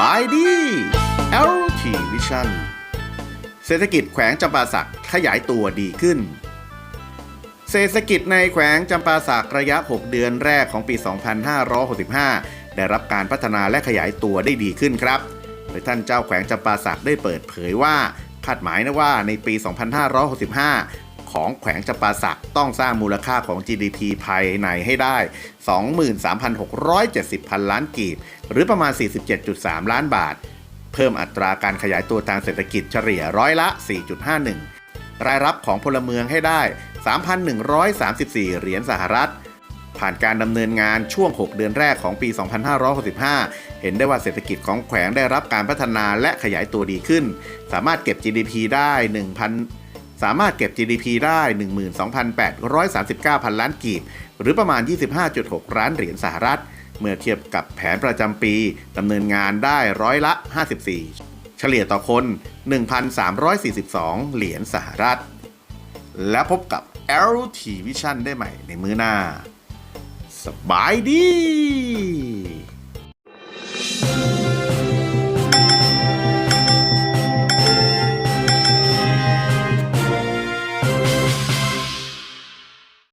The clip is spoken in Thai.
บายดี LT Vision เศรษฐกิจแขวงจำปาสักขยายตัวดีขึ้น เศรษฐกิจในแขวงจำปาสักระยะ 6 เดือนแรกของปี 2565 ได้รับการพัฒนาและขยายตัวได้ดีขึ้นครับ โดยท่านเจ้าแขวงจำปาสักได้เปิดเผยว่าคาดหมายนะว่าในปี 2565 ของแขวงจำปาสักต้องสร้างมูลค่าของ GDP ภายในให้ได้ 23,670 พันล้านกีบ หรือประมาณ 47.3 ล้านบาท เพิ่มอัตราการขยายตัวทางเศรษฐกิจเฉลี่ยร้อยละ 4.51 รายรับของพลเมืองให้ได้ 3,134 เหรียญสหรัฐผ่านการดำเนินงานช่วง 6 เดือนแรกของปี 2565 เห็นได้ว่าเศรษฐกิจของแขวงได้รับการพัฒนาและขยายตัวดีขึ้น สามารถเก็บ GDP ได้ 1,000 สามารถเก็บ GDP ได้ 12,839 พันล้านกีบ หรือประมาณ 25.6 ล้านเหรียญสหรัฐ เมื่อเทียบกับแผนประจำปีดำเนินงานได้ร้อยละ 54 เฉลี่ยต่อคน 1,342 เหรียญสหรัฐ และพบกับ LT Vision ได้ใหม่ในมื้อหน้า สบายดี